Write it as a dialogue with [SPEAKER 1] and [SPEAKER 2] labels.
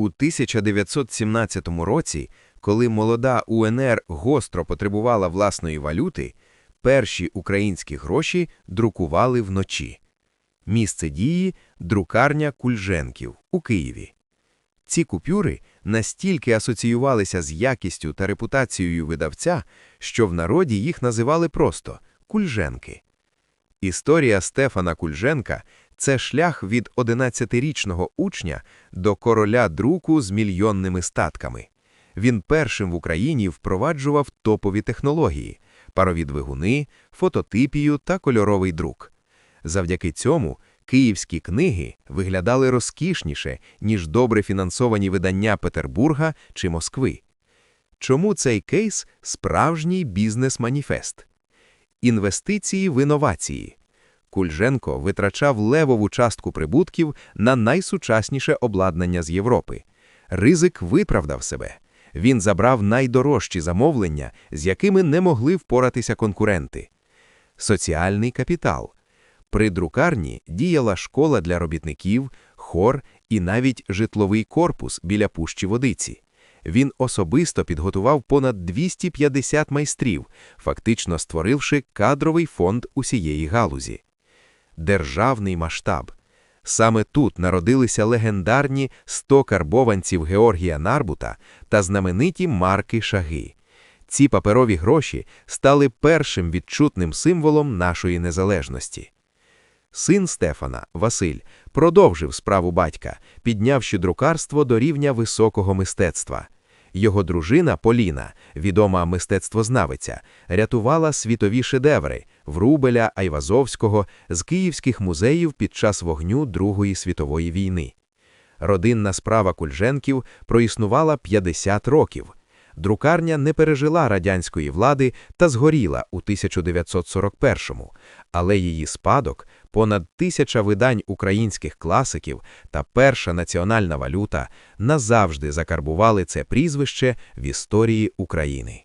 [SPEAKER 1] У 1917 році, коли молода УНР гостро потребувала власної валюти, перші українські гроші друкували вночі. Місце дії – друкарня Кульженків у Києві. Ці купюри настільки асоціювалися з якістю та репутацією видавця, що в народі їх називали просто «кульженки». Історія Стефана Кульженка – це шлях від 11-річного учня до короля друку з мільйонними статками. Він першим в Україні впроваджував топові технології – парові двигуни, фототипію та кольоровий друк. Завдяки цьому київські книги виглядали розкішніше, ніж добре фінансовані видання Петербурга чи Москви. Чому цей кейс – справжній бізнес-маніфест? Інвестиції в інновації. Кульженко витрачав левову частку прибутків на найсучасніше обладнання з Європи. Ризик виправдав себе. Він забрав найдорожчі замовлення, з якими не могли впоратися конкуренти. Соціальний капітал. При друкарні діяла школа для робітників, хор і навіть житловий корпус біля пущі водиці. Він особисто підготував понад 250 майстрів, фактично створивши кадровий фонд усієї галузі. Державний масштаб. Саме тут народилися легендарні 100 карбованців Георгія Нарбута та знамениті марки Шаги. Ці паперові гроші стали першим відчутним символом нашої незалежності. Син Стефана, Василь, продовжив справу батька, піднявши друкарство до рівня високого мистецтва. Його дружина Поліна, відома мистецтвознавиця, рятувала світові шедеври Врубеля, Айвазовського з київських музеїв під час вогню Другої світової війни. Родинна справа Кульженків проіснувала 50 років. Друкарня не пережила радянської влади та згоріла у 1941-му, але її спадок, понад тисяча видань українських класиків та перша національна валюта назавжди закарбували це прізвище в історії України.